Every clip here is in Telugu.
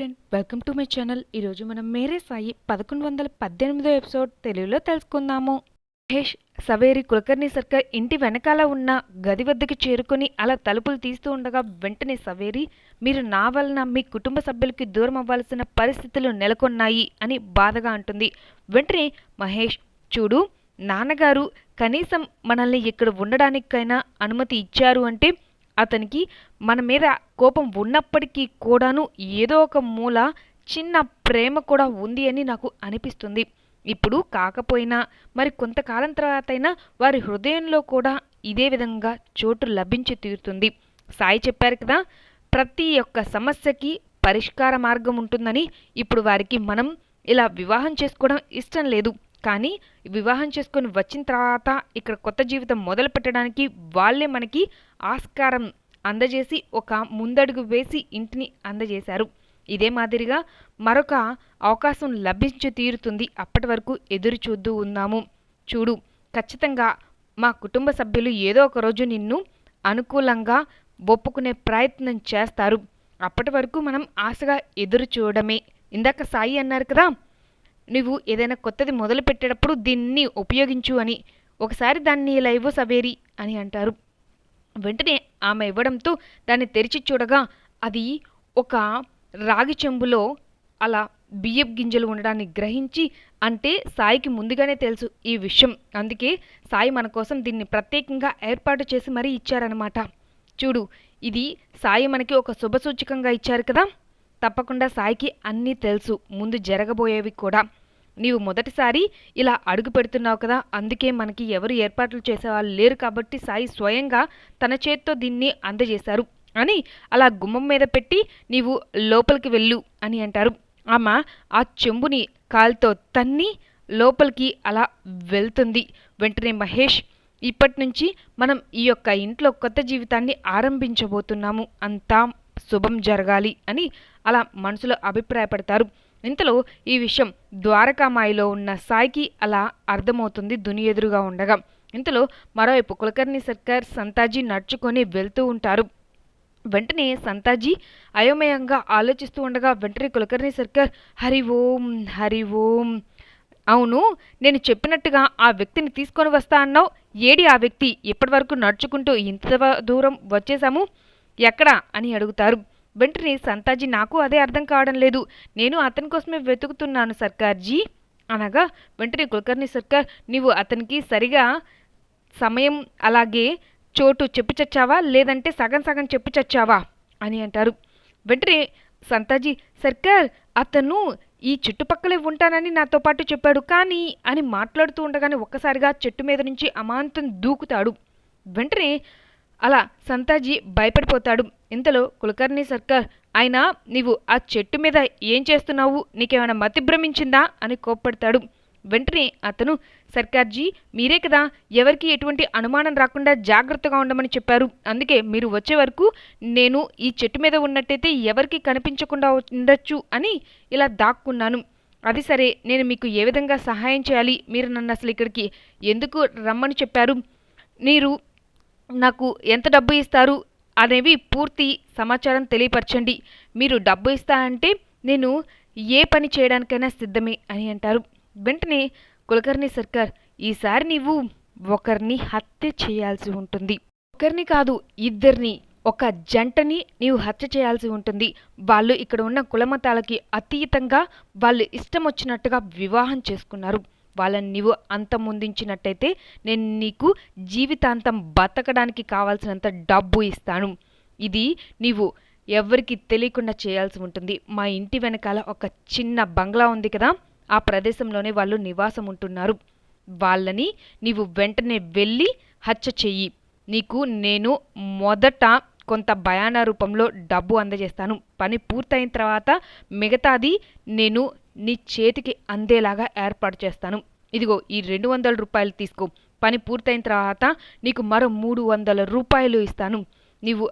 Friend welcome to my channel. ఈరోజు మనం మేరే సాయి పదకొండు వందల పద్దెనిమిదో ఎపిసోడ్ తెలుగులో తెలుసుకుందాము. మహేష్ సవేరి కులకర్ణి సర్కార్ ఇంటి వెనకాల ఉన్న గది వద్దకు చేరుకొని అలా తలుపులు తీస్తూ ఉండగా వెంటనే సవేరి మీరు నా వలన మీ కుటుంబ సభ్యులకి దూరం అవ్వాల్సిన పరిస్థితులు నెలకొన్నాయి అని బాధగా అంటుంది. వెంటనే మహేష్ చూడు నాన్నగారు కనీసం మనల్ని ఇక్కడ ఉండడానికైనా అనుమతి ఇచ్చారు అంటే అతనికి మన మీద కోపం ఉన్నప్పటికీ కూడాను ఏదో ఒక మూల చిన్న ప్రేమ కూడా ఉంది అని నాకు అనిపిస్తుంది. ఇప్పుడు కాకపోయినా మరి కొంతకాలం తర్వాత అయినా వారి హృదయంలో కూడా ఇదే విధంగా చోటు లభించి తీరుతుంది. సాయి చెప్పారు కదా ప్రతి ఒక్క సమస్యకి పరిష్కార మార్గం ఉంటుందని ఇప్పుడు వారికి మనం ఇలా వివాహం చేసుకోవడం ఇష్టం లేదు. కానీ వివాహం చేసుకొని వచ్చిన తర్వాత ఇక్కడ కొత్త జీవితం మొదలు పెట్టడానికి వాళ్ళే మనకి ఆస్కారం అందజేసి ఒక ముందడుగు వేసి ఇంటిని అందజేశారు. ఇదే మాదిరిగా మరొక అవకాశం లభించి తీరుతుంది. అప్పటి వరకు ఎదురు చూద్దు ఉన్నాము. చూడు ఖచ్చితంగా మా కుటుంబ సభ్యులు ఏదో ఒక రోజు నిన్ను అనుకూలంగా ఒప్పుకునే ప్రయత్నం చేస్తారు. అప్పటి వరకు మనం ఆశగా ఎదురు చూడమే ఇందాక సాయి అన్నారు కదా నువ్వు ఏదైనా కొత్తది మొదలు పెట్టేటప్పుడు దీన్ని ఉపయోగించు అని ఒకసారి దాన్ని ఇలా ఇవ్వు సవేరి అని అంటారు. వెంటనే ఆమె ఇవ్వడంతో దాన్ని తెరిచి చూడగా అది ఒక రాగి చెంబులో అలా బియ్యపు గింజలు ఉండడాన్ని గ్రహించి అంటే సాయికి ముందుగానే తెలుసు ఈ విషయం. అందుకే సాయి మన కోసం దీన్ని ప్రత్యేకంగా ఏర్పాటు చేసి మరీ ఇచ్చారనమాట చూడు ఇది సాయి మనకి ఒక శుభసూచకంగా ఇచ్చారు కదా? తప్పకుండా సాయికి అన్నీ తెలుసు. ముందు జరగబోయేవి కూడా. నీవు మొదటిసారి ఇలా అడుగు పెడుతున్నావు కదా అందుకే మనకి ఎవరు ఏర్పాట్లు చేసేవాళ్ళు లేరు కాబట్టి సాయి స్వయంగా తన చేత్తో దీన్ని అందజేశారు అని అలా గుమ్మం మీద పెట్టి నీవు లోపలికి వెళ్ళు అని అంటారు. ఆమె ఆ చెంబుని కాలుతో తన్ని లోపలికి అలా వెళ్తుంది. వెంటనే మహేష్ ఇప్పటి నుంచి మనం ఈ యొక్క ఇంట్లో కొత్త జీవితాన్ని ఆరంభించబోతున్నాము. అంతా శుభం జరగాలి అని అలా మనసులో అభిప్రాయపడతారు. ఇంతలో ఈ విషయం ద్వారకామాయిలో ఉన్న సాయికి అలా అర్థమవుతుంది దుని ఎదురుగా ఉండగా. ఇంతలో మరోవైపు కులకర్ణి సర్కార్ సంతాజీ నడుచుకొని వెళ్తూ ఉంటారు. వెంటనే సంతాజీ అయోమయంగా ఆలోచిస్తూ ఉండగా వెంటనే కులకర్ణి సర్కార్ హరి ఓం హరి ఓం. అవును నేను చెప్పినట్టుగా ఆ వ్యక్తిని తీసుకొని వస్తా అన్నావు. ఏడి ఆ వ్యక్తి? ఇప్పటివరకు నడుచుకుంటూ ఇంత దూరం వచ్చేసాము ఎక్కడా? అని అడుగుతారు. వెంటనే సంతాజీ నాకు అదే అర్థం కావడం లేదు. నేను అతని కోసమే వెతుకుతున్నాను సర్కార్జీ. అనగా వెంటనే కులకర్ణి సర్కార్ నీవు అతనికి సరిగా సమయం అలాగే చోటు చెప్పి చచ్చావా? లేదంటే సగం సగం చెప్పి చచ్చావా? అని అంటారు. వెంటనే సంతాజీ సర్కార్ అతను ఈ చుట్టుపక్కలే ఉంటానని నాతో పాటు చెప్పాడు. కానీ అని మాట్లాడుతూ ఉండగానే ఒక్కసారిగా చెట్టు మీద నుంచి అమాంతం దూకుతాడు. వెంటనే అలా సంతాజీ భయపడిపోతాడు. ఇంతలో కులకర్ణి సర్కార్ ఆయన నీవు ఆ చెట్టు మీద ఏం చేస్తున్నావు? నీకేమైనా మతి భ్రమించిందా? అని కోప్పడతాడు. వెంటనే అతను సర్కార్జీ మీరే కదా ఎవరికి ఎటువంటి అనుమానం రాకుండా జాగ్రత్తగా ఉండమని చెప్పారు. అందుకే మీరు వచ్చే వరకు నేను ఈ చెట్టు మీద ఉన్నట్టయితే ఎవరికి కనిపించకుండా ఉండొచ్చు అని ఇలా దాక్కున్నాను. అది సరే నేను మీకు ఏ విధంగా సహాయం చేయాలి? మీరు నన్ను అసలు ఇక్కడికి ఎందుకు రమ్మని చెప్పారు? మీరు నాకు ఎంత డబ్బు ఇస్తారు? అనేవి పూర్తి సమాచారం తెలియపరచండి. మీరు డబ్బు ఇస్తా అంటే నేను ఏ పని చేయడానికైనా సిద్ధమే అని అంటారు. వెంటనే కులకర్ణి సర్కార్ ఈసారి నీవు ఒకరిని హత్య చేయాల్సి ఉంటుంది. ఒకరిని కాదు ఇద్దరిని. ఒక జంటని నీవు హత్య చేయాల్సి ఉంటుంది. వాళ్ళు ఇక్కడ ఉన్న కులమతాలకి అతీతంగా వాళ్ళు ఇష్టం వచ్చినట్టుగా వివాహం చేసుకున్నారు. వాళ్ళని నీవు అంతమొందించినట్టయితే నేను నీకు జీవితాంతం బతకడానికి కావాల్సినంత డబ్బు ఇస్తాను. ఇది నీవు ఎవరికి తెలియకుండా చేయాల్సి ఉంటుంది. మా ఇంటి వెనకాల ఒక చిన్న బంగ్లా ఉంది కదా ఆ ప్రదేశంలోనే వాళ్ళు నివాసం ఉంటున్నారు. వాళ్ళని నీవు వెంటనే వెళ్ళి హత్య చెయ్యి. నీకు నేను మొదట కొంత భయాన రూపంలో డబ్బు అందజేస్తాను. పని పూర్తయిన తర్వాత మిగతాది నేను నీ చేతికి అందేలాగా ఏర్పాటు చేస్తాను. ఇదిగో ఈ రెండు వందల రూపాయలు తీసుకో. పని పూర్తయిన తర్వాత నీకు మరో మూడు వందల రూపాయలు ఇస్తాను. నీవు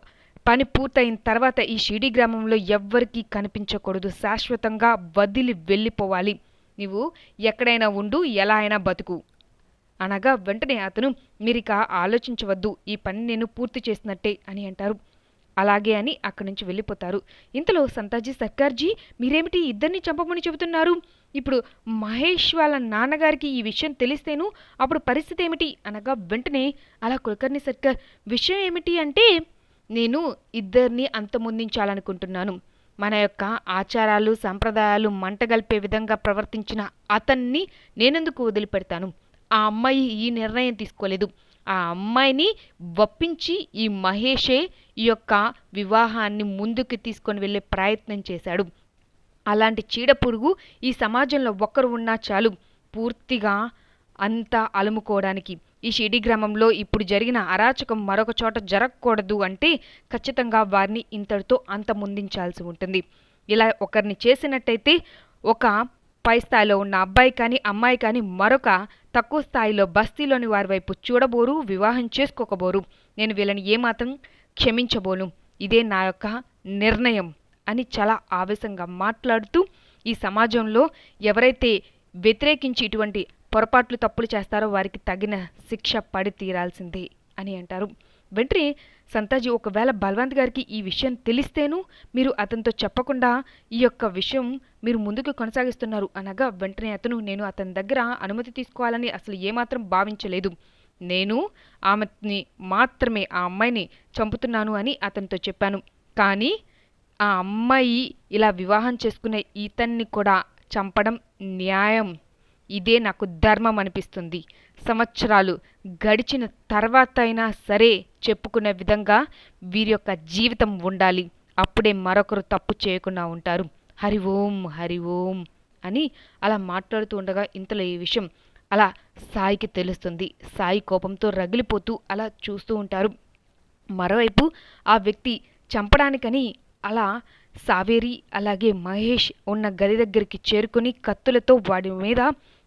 పని పూర్తయిన తర్వాత ఈ షిడి గ్రామంలో ఎవ్వరికీ కనిపించకూడదు. శాశ్వతంగా వదిలి వెళ్ళిపోవాలి. నీవు ఎక్కడైనా ఉండు ఎలా అయినా బతుకు. అనగా వెంటనే అతను మీరిక ఆలోచించవద్దు. ఈ పని నేను పూర్తి చేసినట్టే అని అంటారు. అలాగే అని అక్కడి నుంచి వెళ్ళిపోతారు. ఇంతలో సంతాజీ సర్కార్జీ మీరేమిటి ఇద్దరిని చంపమని చెబుతున్నారు? ఇప్పుడు మహేష్ వాళ్ళ నాన్నగారికి ఈ విషయం తెలిస్తేను అప్పుడు పరిస్థితి ఏమిటి? అనగా వెంటనే అలా కులకర్ణి సర్కార్ విషయం ఏమిటి అంటే నేను ఇద్దరిని అంతమొందించాలనుకుంటున్నాను. మన యొక్క ఆచారాలు సాంప్రదాయాలు మంటగల్పే విధంగా ప్రవర్తించిన అతన్ని నేనెందుకు వదిలిపెడతాను? ఆ అమ్మాయి ఈ నిర్ణయం తీసుకోలేదు. ఆ అమ్మాయిని ఒప్పించి ఈ మహేషే ఈ యొక్క వివాహాన్ని ముందుకు తీసుకొని వెళ్ళే ప్రయత్నం చేశాడు. అలాంటి చీడపురుగు ఈ సమాజంలో ఒక్కరు ఉన్నా చాలు. పూర్తిగా అంతా అలుముకోవడానికి. ఈ షిడి గ్రామంలో ఇప్పుడు జరిగిన అరాచకం మరొక చోట జరగకూడదు అంటే ఖచ్చితంగా వారిని ఇంతటితో అంతమొందించాల్సి ఉంటుంది. ఇలా ఒకరిని చేసినట్టయితే ఒక పై స్థాయిలో ఉన్న అబ్బాయి కానీ అమ్మాయి కానీ మరొక తక్కువ స్థాయిలో బస్తీలోని వారి వైపు చూడబోరు వివాహం చేసుకోకబోరు. నేను వీళ్ళని ఏమాత్రం క్షమించబోను. ఇదే నా యొక్క నిర్ణయం అని చాలా ఆవేశంగా మాట్లాడుతూ ఈ సమాజంలో ఎవరైతే వ్యతిరేకించి ఇటువంటి పొరపాట్లు తప్పులు చేస్తారో వారికి తగిన శిక్ష పడి తీరాల్సిందే అని అంటారు. వెంట్రీ సంతాజీ ఒకవేళ బల్వంత్ గారికి ఈ విషయం తెలిస్తేను మీరు అతనితో చెప్పకుండా ఈ యొక్క విషయం మీరు ముందుకు కొనసాగిస్తున్నారు అనగా వెంటనే అతను నేను అతని దగ్గర అనుమతి తీసుకోవాలని అసలు ఏమాత్రం భావించలేదు. నేను ఆమెని మాత్రమే ఆ అమ్మాయిని చంపుతున్నాను అని అతనితో చెప్పాను. కానీ ఆ అమ్మాయి ఇలా వివాహం చేసుకునే ఇతన్ని కూడా చంపడం న్యాయం. ఇదే నాకు ధర్మం అనిపిస్తుంది. సంవత్సరాలు గడిచిన తర్వాత అయినా సరే చెప్పుకునే విధంగా వీరి యొక్క జీవితం ఉండాలి. అప్పుడే మరొకరు తప్పు చేయకుండా ఉంటారు. హరి ఓం హరి ఓం అని అలా మాట్లాడుతూ ఉండగా ఇంతలో ఈ విషయం అలా సాయికి తెలుస్తుంది. సాయి కోపంతో రగిలిపోతూ అలా చూస్తూ ఉంటారు. మరోవైపు ఆ వ్యక్తి చంపడానికని అలా సావేరి అలాగే మహేష్ ఉన్న గది దగ్గరికి చేరుకుని కత్తులతో వాడి మీద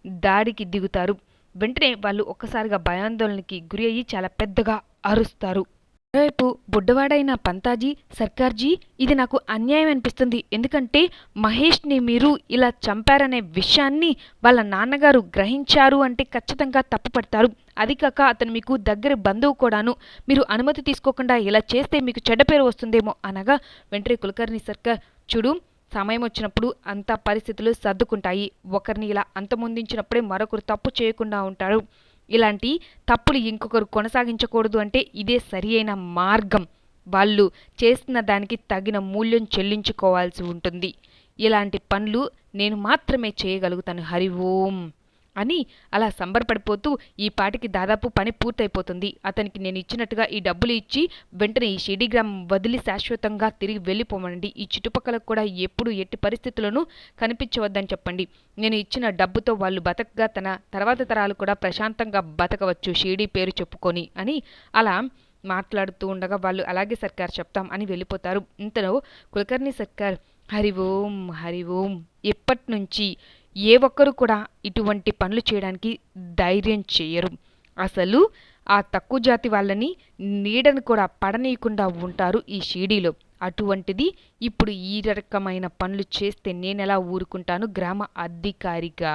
దాడికి దిగుతారు. వెంటనే వాళ్ళు ఒక్కసారిగా భయాందోళనకి గురి అయ్యి చాలా పెద్దగా అరుస్తారు. మరోవైపు బుడ్డవాడైన పంతాజీ సర్కార్జీ ఇది నాకు అన్యాయం అనిపిస్తుంది. ఎందుకంటే మహేష్ని మీరు ఇలా చంపారనే విషయాన్ని వాళ్ళ నాన్నగారు గ్రహించారు అంటే ఖచ్చితంగా తప్పుపడతారు. అది కాక అతను మీకు దగ్గర బంధువు కూడాను. మీరు అనుమతి తీసుకోకుండా ఇలా చేస్తే మీకు చెడ్డ పేరు వస్తుందేమో అనగా వెంటనే కులకర్ణి సర్కార్ చూడు సమయం వచ్చినప్పుడు అంత పరిస్థితులు సర్దుకుంటాయి. ఒకరిని ఇలా అంతమొందించినప్పుడే మరొకరు తప్పు చేయకుండా ఉంటారు. ఇలాంటి తప్పులు ఇంకొకరు కొనసాగించకూడదు అంటే ఇదే సరి అయిన మార్గం. వాళ్ళు చేస్తున్న దానికి తగిన మూల్యం చెల్లించుకోవాల్సి ఉంటుంది. ఇలాంటి పనులు నేను మాత్రమే చేయగలుగుతాను. హరి ఓం. అని అలా సంబరపడిపోతూ ఈ పాటికి దాదాపు పని పూర్తయిపోతుంది. అతనికి నేను ఇచ్చినట్టుగా ఈ డబ్బులు ఇచ్చి వెంటనే ఈ షిడీ గ్రామం వదిలి శాశ్వతంగా తిరిగి వెళ్ళిపోమనండి. ఈ చుట్టుపక్కల కూడా ఎప్పుడు ఎట్టి పరిస్థితులను కనిపించవద్దని చెప్పండి. నేను ఇచ్చిన డబ్బుతో వాళ్ళు బతకగా తన తర్వాత తరాలు కూడా ప్రశాంతంగా బతకవచ్చు. షిడి పేరు చెప్పుకొని అని అలా మాట్లాడుతూ ఉండగా వాళ్ళు అలాగే సర్కార్ చెప్తాం అని వెళ్ళిపోతారు. ఇంతలో కులకర్ణి సర్కార్ హరి ఓం హరి ఓం ఎప్పటి నుంచి ఏ ఒక్కరు కూడా ఇటువంటి పనులు చేయడానికి ధైర్యం చేయరు. అసలు ఆ తక్కువ జాతి వాళ్ళని నీడను కూడా పడనీయకుండా ఉంటారు ఈ షీడీలో అటువంటిది ఇప్పుడు ఈ రకమైన పనులు చేస్తే నేను ఎలా ఊరుకుంటాను గ్రామ అధికారిగా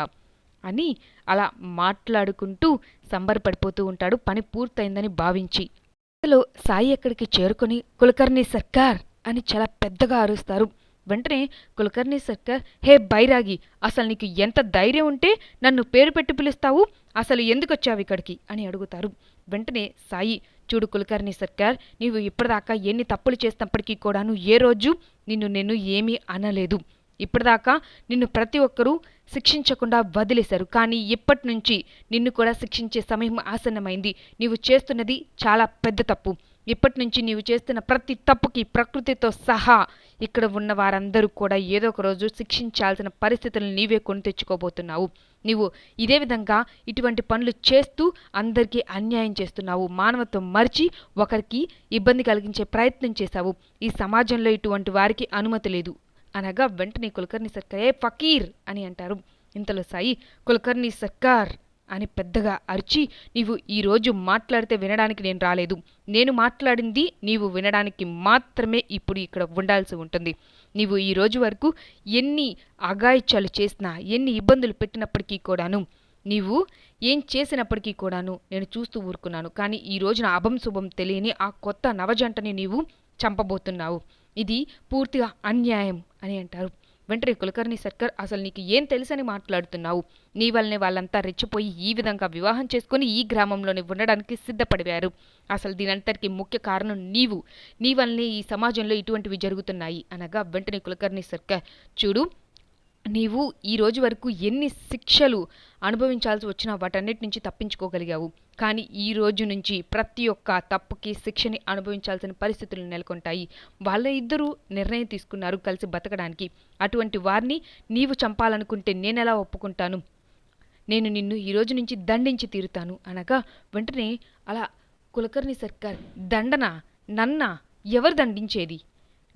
అని అలా మాట్లాడుకుంటూ సంబరపడిపోతూ ఉంటాడు. పని పూర్తయిందని భావించి ఇంతలో సాయి అక్కడికి చేరుకొని కులకర్ణి సర్కార్ అని చాలా పెద్దగా అరుస్తారు. వెంటనే కులకర్ణి సర్కార్ హే బైరాగి అసలు నీకు ఎంత ధైర్యం ఉంటే నన్ను పేరు పెట్టి పిలుస్తావు? అసలు ఎందుకు వచ్చావు ఇక్కడికి? అని అడుగుతారు. వెంటనే సాయి చూడు కులకర్ణి సర్కార్ నీవు ఇప్పటిదాకా ఎన్ని తప్పులు చేసినప్పటికీ కూడాను ఏ రోజు నిన్ను నేను ఏమీ అనలేదు. ఇప్పటిదాకా నిన్ను ప్రతి ఒక్కరూ శిక్షించకుండా వదిలేశారు. కానీ ఇప్పటి నుంచి నిన్ను కూడా శిక్షించే సమయం ఆసన్నమైంది. నీవు చేస్తున్నది చాలా పెద్ద తప్పు. ఇప్పటి నుంచి నీవు చేస్తున్న ప్రతి తప్పుకి ప్రకృతితో సహా ఇక్కడ ఉన్న వారందరూ కూడా ఏదో ఒక రోజు శిక్షించాల్సిన పరిస్థితులను నీవే కొని తెచ్చుకోబోతున్నావు. నీవు ఇదే విధంగా ఇటువంటి పనులు చేస్తూ అందరికీ అన్యాయం చేస్తున్నావు. మానవత్వం మరిచి ఒకరికి ఇబ్బంది కలిగించే ప్రయత్నం చేశావు. ఈ సమాజంలో ఇటువంటి వారికి అనుమతి లేదు. అనగా వెంటనే కులకర్ణి సర్కార్ ఏ ఫకీర్ అని అంటారు. ఇంతలో సాయి కులకర్ణి సర్కార్ అని పెద్దగా అరిచి నీవు ఈరోజు మాట్లాడితే వినడానికి నేను రాలేదు. నేను మాట్లాడింది నీవు వినడానికి మాత్రమే ఇప్పుడు ఇక్కడ ఉండాల్సి ఉంటుంది. నీవు ఈ రోజు వరకు ఎన్ని అగాయిత్యాలు చేసినా ఎన్ని ఇబ్బందులు పెట్టినప్పటికీ కూడాను నీవు ఏం చేసినప్పటికీ కూడాను నేను చూస్తూ ఊరుకున్నాను. కానీ ఈ రోజున అభం శుభం తెలియని ఆ కొత్త నవజంటని నీవు చంపబోతున్నావు. ఇది పూర్తిగా అన్యాయం అని అంటారు. వెంటనే కులకర్ణి సర్కార్ అసలు నీకు ఏం తెలుసని మాట్లాడుతున్నావు? నీ వల్లనే వాళ్ళంతా రెచ్చిపోయి ఈ విధంగా వివాహం చేసుకుని ఈ గ్రామంలోనే ఉండడానికి సిద్ధపడివారు అసలు దీనంతటికి ముఖ్య కారణం నీవు. నీ వల్లనే ఈ సమాజంలో ఇటువంటివి జరుగుతున్నాయి. అనగా వెంటనే కులకర్ణి సర్కార్ చూడు నీవు ఈ రోజు వరకు ఎన్ని శిక్షలు అనుభవించాల్సి వచ్చినా వాటన్నిటి నుంచి తప్పించుకోగలిగావు. కానీ ఈ రోజు నుంచి ప్రతి ఒక్క తప్పుకి శిక్షని అనుభవించాల్సిన పరిస్థితులు నెలకొంటాయి. వాళ్ళ ఇద్దరూ నిర్ణయం తీసుకున్నారు కలిసి బతకడానికి. అటువంటి వారిని నీవు చంపాలనుకుంటే నేనెలా ఒప్పుకుంటాను? నేను నిన్ను ఈ రోజు నుంచి దండించి తీరుతాను అనగా వెంటనే అలా కులకర్ణి సర్కార్ దండన నన్న ఎవరు దండించేది?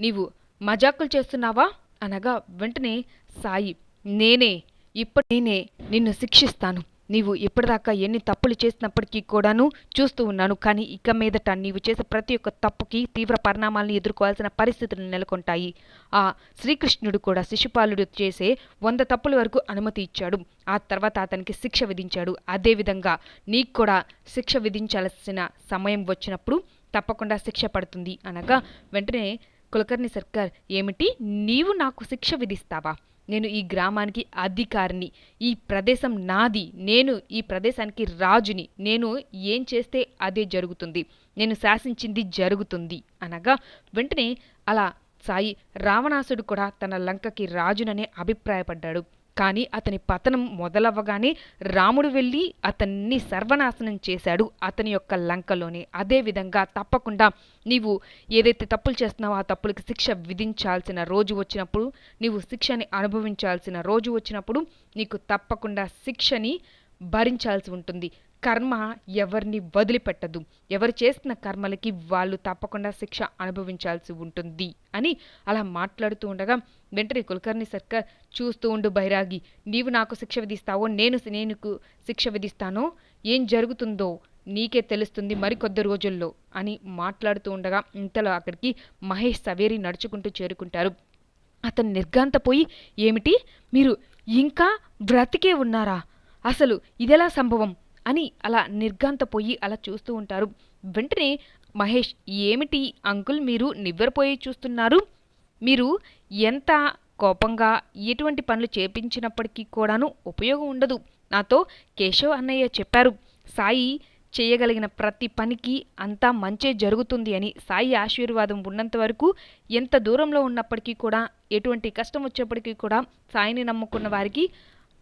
నీవు మజాకులు చేస్తున్నావా? అనగా వెంటనే సాయి నేనే ఇప్పటి నేనే నిన్ను శిక్షిస్తాను. నీవు ఇప్పటిదాకా ఎన్ని తప్పులు చేసినప్పటికీ కూడాను చూస్తూ ఉన్నాను. కానీ ఇక మీదట నీవు చేసే ప్రతి ఒక్క తప్పుకి తీవ్ర పరిణామాలను ఎదుర్కోవాల్సిన పరిస్థితులు నెలకొంటాయి. ఆ శ్రీకృష్ణుడు కూడా శిశుపాలుడు చేసే వంద తప్పుల వరకు అనుమతి ఇచ్చాడు. ఆ తర్వాత అతనికి శిక్ష విధించాడు. అదేవిధంగా నీకు కూడా శిక్ష విధించాల్సిన సమయం వచ్చినప్పుడు తప్పకుండా శిక్ష పడుతుంది అనగా వెంటనే కులకర్ణి సర్కార్ ఏమిటి? నీవు నాకు శిక్ష విధిస్తావా? నేను ఈ గ్రామానికి అధికారిని ఈ ప్రదేశం నాది నేను ఈ ప్రదేశానికి రాజుని నేను ఏం చేస్తే అదే జరుగుతుంది నేను శాసించింది జరుగుతుంది అనగా వెంటనే అలా సాయి రావణాసుడు కూడా తన లంకకి రాజుననే అభిప్రాయపడ్డాడు. కానీ అతని పతనం మొదలవ్వగానే రాముడు వెళ్ళి అతన్ని సర్వనాశనం చేశాడు అతని యొక్క లంకలోనే. అదేవిధంగా తప్పకుండా నీవు ఏదైతే తప్పులు చేస్తున్నావో ఆ తప్పులకి శిక్ష విధించాల్సిన రోజు వచ్చినప్పుడు నీవు శిక్షని అనుభవించాల్సిన రోజు వచ్చినప్పుడు నీకు తప్పకుండా శిక్షని భరించాల్సి ఉంటుంది. కర్మ ఎవరిని వదిలిపెట్టదు. ఎవరు చేసిన కర్మలకి వాళ్ళు తప్పకుండా శిక్ష అనుభవించాల్సి ఉంటుంది అని అలా మాట్లాడుతూ ఉండగా వెంటనే కులకర్ణి సర్కార్ చూస్తూ ఉండు బైరాగి నీవు నాకు శిక్ష విధిస్తావో నేను నేను శిక్ష విధిస్తానో ఏం జరుగుతుందో నీకే తెలుస్తుంది మరికొద్ది రోజుల్లో అని మాట్లాడుతూ ఉండగా ఇంతలో అక్కడికి మహేష్ సవేరి నడుచుకుంటూ చేరుకుంటారు. అతను నిర్గాంతపోయి ఏమిటి? మీరు ఇంకా బ్రతికే ఉన్నారా? అసలు ఇదెలా సంభవం? అని అలా నిర్ఘాంతపోయి అలా చూస్తూ ఉంటారు. వెంటనే మహేష్ ఏమిటి అంకుల్ మీరు నివ్వెరపోయి చూస్తున్నారు? మీరు ఎంత కోపంగా ఎటువంటి పనులు చేపించినప్పటికీ కూడాను ఉపయోగం ఉండదు. నాతో కేశవ్ అన్నయ్య చెప్పారు. సాయి చేయగలిగిన ప్రతి పనికి అంతా మంచే జరుగుతుంది అని సాయి ఆశీర్వాదం ఉన్నంత వరకు ఎంత దూరంలో ఉన్నప్పటికీ కూడా ఎటువంటి కష్టం వచ్చేప్పటికీ కూడా సాయిని నమ్ముకున్న వారికి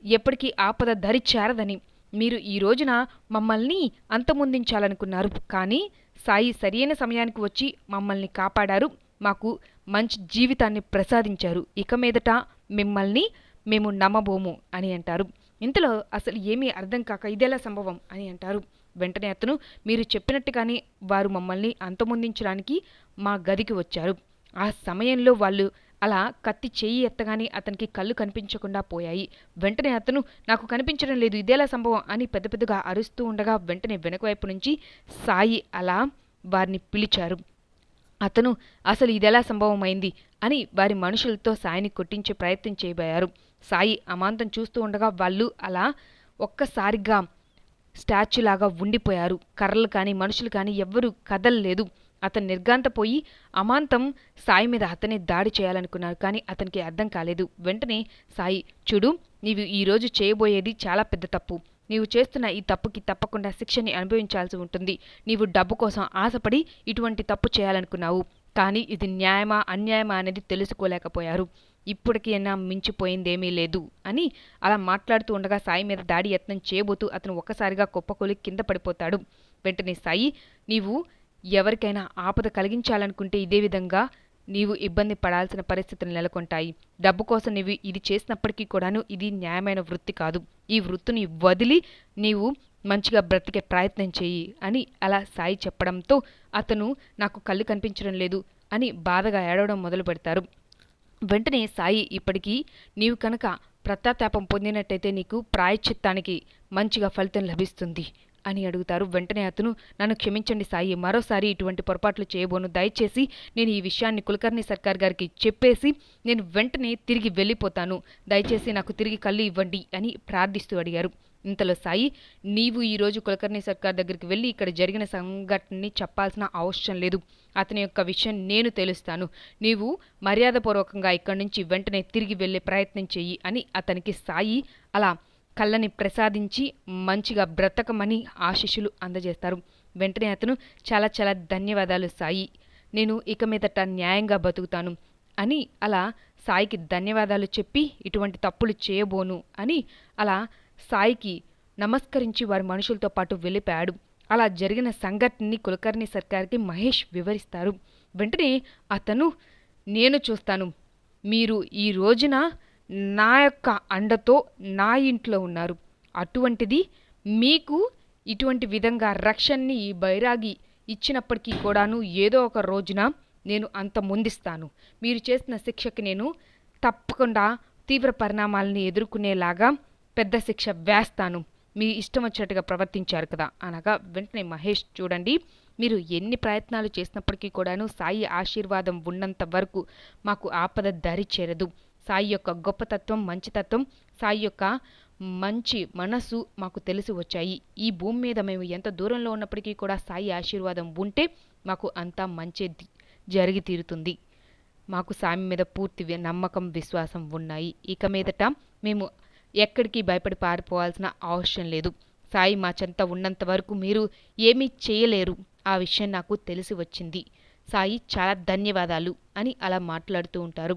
ఎప్పటికీ ఆపద దరి చేరదని మీరు ఈ రోజున మమ్మల్ని అంతమొందించాలనుకున్నారు. కానీ సాయి సరియైన సమయానికి వచ్చి మమ్మల్ని కాపాడారు. మాకు మంచి జీవితాన్ని ప్రసాదించారు. ఇక మీదట మిమ్మల్ని మేము నమ్మబోము అని అంటారు. ఇంతలో అసలు ఏమీ అర్థం కాక ఇదేలా సంభవం అని అంటారు. వెంటనే అతను మీరు చెప్పినట్టుగానే వారు మమ్మల్ని అంతమొందించడానికి మా గదికి వచ్చారు. ఆ సమయంలో వాళ్ళు అలా కత్తి చెయ్యి ఎత్తగానే అతనికి కళ్ళు కనిపించకుండా పోయాయి. వెంటనే అతను నాకు కనిపించడం లేదు ఇదేలా సంభవం అని పెద్ద పెద్దగా అరుస్తూ ఉండగా వెంటనే వెనకవైపు నుంచి సాయి అలా వారిని పిలిచారు. అతను అసలు ఇదెలా సంభవమైంది అని వారి మనుషులతో సాయిని కొట్టించే ప్రయత్నం చేయబోయారు. సాయి అమాంతం చూస్తూ ఉండగా వాళ్ళు అలా ఒక్కసారిగా స్టాచ్యూలాగా ఉండిపోయారు. కర్రలు కానీ మనుషులు కానీ ఎవ్వరూ కదలలేదు. అతను నిర్గాంతపోయి అమాంతం సాయి మీద అతనే దాడి చేయాలనుకున్నారు కానీ అతనికి అర్థం కాలేదు. వెంటనే సాయి చూడు నీవు ఈరోజు చేయబోయేది చాలా పెద్ద తప్పు. నీవు చేస్తున్న ఈ తప్పుకి తప్పకుండా శిక్షని అనుభవించాల్సి ఉంటుంది. నీవు డబ్బు కోసం ఆశపడి ఇటువంటి తప్పు చేయాలనుకున్నావు కానీ ఇది న్యాయమా అన్యాయమా అనేది తెలుసుకోలేకపోయారు. ఇప్పటికీ అయినా మించిపోయిందేమీ లేదు అని అలా మాట్లాడుతూ ఉండగా సాయి మీద దాడి యత్నం చేయబోతూ అతను ఒక్కసారిగా కుప్పకొలి కింద పడిపోతాడు. వెంటనే సాయి నీవు ఎవరికైనా ఆపద కలిగించాలనుకుంటే ఇదే విధంగా నీవు ఇబ్బంది పడాల్సిన పరిస్థితులు నెలకొంటాయి. డబ్బు కోసం నీవు ఇది చేసినప్పటికీ కూడాను ఇది న్యాయమైన వృత్తి కాదు. ఈ వృత్తిని వదిలి నీవు మంచిగా బ్రతికే ప్రయత్నం చేయి అని అలా సాయి చెప్పడంతో అతను నాకు కళ్ళు కనిపించడం లేదు అని బాధగా ఏడవడం మొదలు పెడతారు. వెంటనే సాయి ఇప్పటికీ నీవు కనుక ప్రత్యాతాపం పొందినట్టయితే నీకు ప్రాయశ్చిత్తానికి మంచిగా ఫలితం లభిస్తుంది. అని అడుగుతారు. వెంటనే అతను నన్ను క్షమించండి సాయి మరోసారి ఇటువంటి పొరపాట్లు చేయబోను. దయచేసి నేను ఈ విషయాన్ని కులకర్ణి సర్కార్ గారికి చెప్పేసి నేను వెంటనే తిరిగి వెళ్ళిపోతాను. దయచేసి నాకు తిరిగి కళ్ళు ఇవ్వండి అని ప్రార్థిస్తూ అడిగారు. ఇంతలో సాయి నీవు ఈరోజు కులకర్ణి సర్కార్ దగ్గరికి వెళ్ళి ఇక్కడ జరిగిన సంఘటనని చెప్పాల్సిన అవసరం లేదు. అతని యొక్క విషయం నేను తెలుస్తాను. నీవు మర్యాదపూర్వకంగా ఇక్కడి నుంచి వెంటనే తిరిగి వెళ్ళే ప్రయత్నం చెయ్యి అని అతనికి సాయి అలా కళ్ళని ప్రసాదించి మంచిగా బ్రతకమని ఆశీస్సులు అందజేస్తారు. వెంటనే అతను చాలా చాలా ధన్యవాదాలు సాయి. నేను ఇక మీదట న్యాయంగా బతుకుతాను అని అలా సాయికి ధన్యవాదాలు చెప్పి ఇటువంటి తప్పులు చేయబోను అని అలా సాయికి నమస్కరించి వారి మనుషులతో పాటు వెళ్ళిపోయాడు. అలా జరిగిన సంఘటనని కులకర్ణి సర్కార్కి మహేష్ వివరిస్తారు. వెంటనే అతను నేను చూస్తాను. మీరు ఈ రోజున నా యొక్క అండతో నా ఇంట్లో ఉన్నారు. అటువంటిది మీకు ఇటువంటి విధంగా రక్షణని ఈ బైరాగి ఇచ్చినప్పటికీ కూడాను ఏదో ఒక రోజున నేను అంత ముందిస్తాను. మీరు చేసిన శిక్షకి నేను తప్పకుండా తీవ్ర పరిణామాలని ఎదుర్కొనేలాగా పెద్ద శిక్ష వేస్తాను. మీ ఇష్టం వచ్చినట్టుగా ప్రవర్తించారు కదా. అనగా వెంటనే మహేష్ చూడండి మీరు ఎన్ని ప్రయత్నాలు చేసినప్పటికీ కూడాను సాయి ఆశీర్వాదం ఉన్నంత వరకు మాకు ఆపద దరి చేరదు. సాయి యొక్క గొప్పతత్వం మంచితత్వం సాయి యొక్క మంచి మనసు మాకు తెలిసి వచ్చాయి. ఈ భూమి మీద మేము ఎంత దూరంలో ఉన్నప్పటికీ కూడా సాయి ఆశీర్వాదం ఉంటే మాకు అంతా మంచి జరిగి తీరుతుంది. మాకు సామి మీద పూర్తి నమ్మకం విశ్వాసం ఉన్నాయి. ఇక మీదట మేము ఎక్కడికి భయపడి పారిపోవాల్సిన అవసరం లేదు. సాయి మా చెంత ఉన్నంత వరకు మీరు ఏమీ చేయలేరు. ఆ విషయం నాకు తెలిసి వచ్చింది. సాయి చాలా ధన్యవాదాలు అని అలా మాట్లాడుతూ ఉంటారు.